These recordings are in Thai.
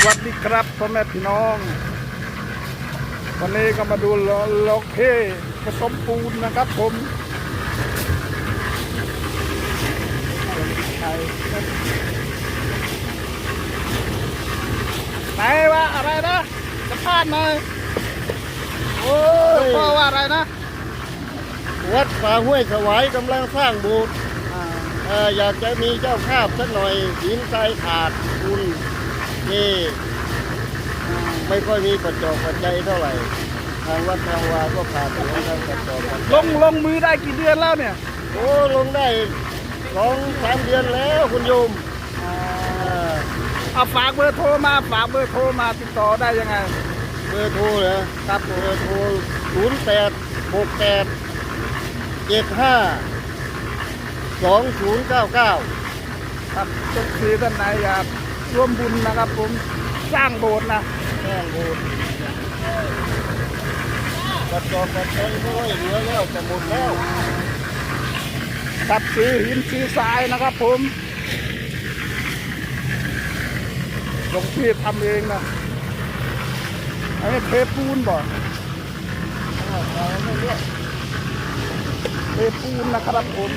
สวัสดีครับพ่อแม่พี่น้อง วันนี้ก็มาดูโลโลเคผสมปูนนะครับผมไหนว่าอะไรนะจะพลาดหน่อยโอ้หลวยงพ่อว่าอะไรนะ วัดป่าห้วยสวายกำลังสร้างโบสถ์อ่าเอ่ออยากจะมีเจ้าภาพสักหน่อยหินทรายขาดคุณ นี่ไม่ค่อยมีปัจจอกปัจจัยเท่าไหร่ ทางวัดทางวาก็ขาดเหลือทางปัจจอกปัจลจัยงลงมือได้กี่เดือนแล้วเนี่ยโอ้ลงได้สองสามเดือนแล้วคุณโยมอ่าเอาฝากเบอร์โทรมาฝากเบอร์โทรมาติดต่อได้ยังไงเบอร์โทรเหรอครับเบอร์โทรศูนย์แปดหกแปดเจ็ดห้าสองศูนย์เก้าเก้า ครับทุกทีท่านไหนอยาก ร่วมบุญนะครับผมสร้างโบสถ์นะแม่งโหดปัดจอปัดใจไม่ไหวเหลือแล้วจะหมดแล้วครับซื้อหินซื้อทรายนะครับผมหลวงพี่ทำเองนะอันนี้เทปูนบ่เทปูนนะครับผม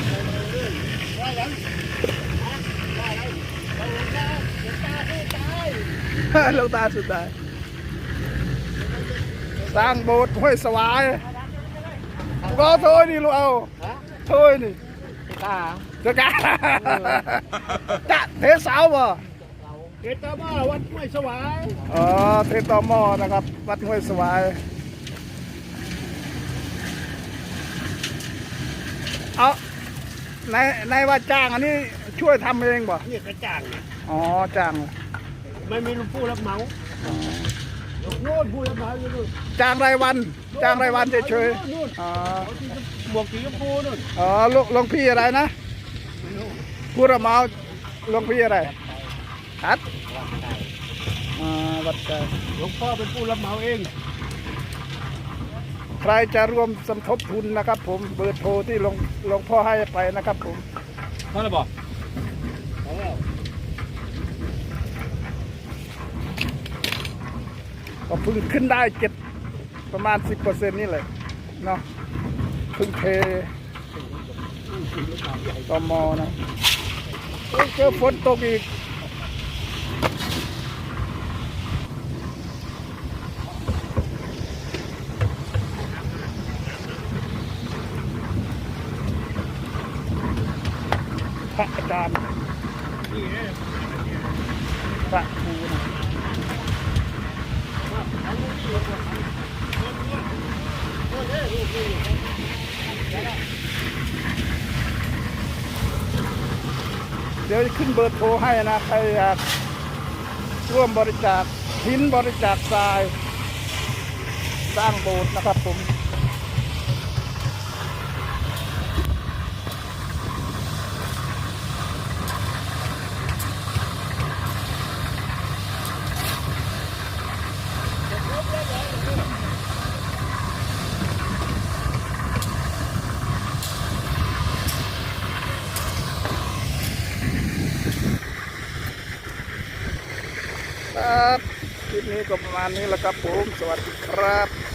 หลวงตาสุดได้สร้างโบสถ์ห้วยสวายก็โทษนี่ลูกเอาโทษนี่ตาเจ้ากาจะเทเสาบ่เกตาบ้าวัดไม่สวายอ๋อเทตอมอนะครับ วัดห้วยสวายเอาในในว่าจ้างอันนี้ช่วยทำเองบ่นี่กระจ่างเนี่ยอ๋อจ้าง ไม่มีลูกผู้รับเหมาอ๋อโน่นผู้รับเหมาอยู่นู่นจ้างรายวันจ้างรายวันเฉยนู่นๆอ๋อหมวกสีชมพูนู่นอ๋อหลวงหลวงพี่อะไรนะผู้รับเหมาหลวงพี่อะไรฮัดอ่าวัดใจหลวงพ่อเป็นผู้รับเหมาเองใครจะร่วมสมทบทุนนะครับ ผมเบอร์โทรที่หลวงหลวงพ่อให้ไปนะครับผมเท่าไหร่บอก ก็เพึ่งขึ้นได้เจ็ดประมาณสิบเปอร์เซ็นต์นี่เลยเนาะเพึ่งเทตอมอนะเอ้ยเจอฝนตกอีกพระอาจารย์พระครูนะ ดี๋ยวจะขึ้นเบอร์โทรให้นะใครอยากร่วมบริจาคหินบริจาคทราย สร้างโบสถ์นะครับผม ครับ คลิปนี้ก็ประมาณนี้แล้วครับผม สวัสดีครับ